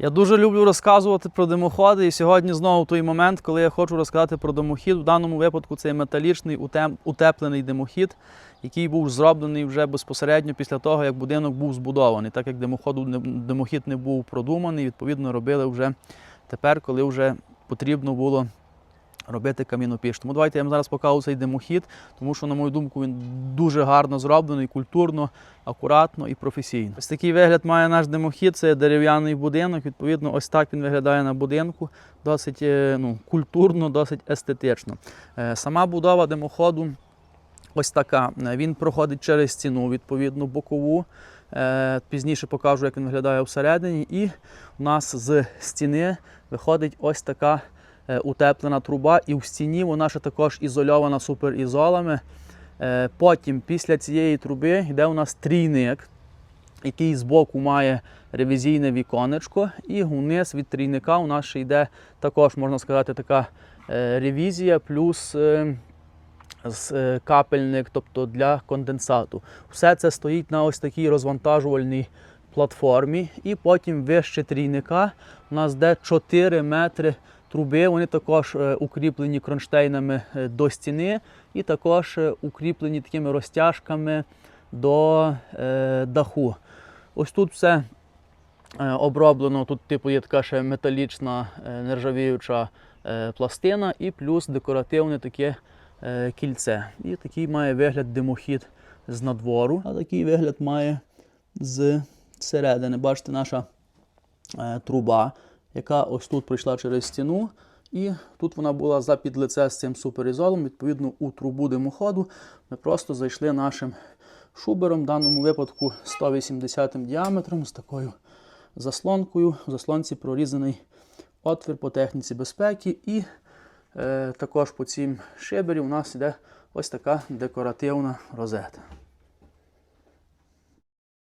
Я дуже люблю розказувати про димоходи, і сьогодні знову той момент, коли я хочу розказати про димохід. В даному випадку це металічний утеплений димохід, який був зроблений вже безпосередньо після того, як будинок був збудований. Так як димоходу димохід не був продуманий, відповідно робили вже тепер, коли вже потрібно було робити камінопіч. Тому давайте я вам зараз покажу цей димохід, тому що, на мою думку, він дуже гарно зроблений, культурно, акуратно і професійно. Ось такий вигляд має наш димохід. Це дерев'яний будинок. Відповідно, ось так він виглядає на будинку. Досить е, ну, культурно, досить естетично. Е, Сама будова димоходу ось така. Е, Він проходить через стіну, відповідно, бокову. Пізніше покажу, як він виглядає всередині. І у нас з стіни виходить ось така утеплена труба, і в стіні вона ще також ізольована суперізолами. Е, Потім, після цієї труби, йде у нас трійник, який збоку має ревізійне віконечко, і вниз від трійника у нас ще йде також, можна сказати, така е, ревізія, плюс е, е, капельник, тобто для конденсату. Все це стоїть на ось такій розвантажувальній платформі. І потім вище трійника у нас йде 4 метри труби. Вони також е, укріплені кронштейнами е, до стіни і також е, укріплені такими розтяжками до даху. Ось тут все оброблено. Тут, типу, є така ще металічна нержавіюча пластина і плюс декоративне таке кільце. І такий має вигляд димохід з надвору, а такий вигляд має з середини. Бачите, наша труба, яка ось тут пройшла через стіну. І тут вона була за підлице з цим суперізолом. Відповідно, у трубу димоходу ми просто зайшли нашим шубером, в даному випадку 180 діаметром з такою заслонкою. В заслонці прорізаний отвір по техніці безпеки. І е, також по цім шибері у нас йде ось така декоративна розета.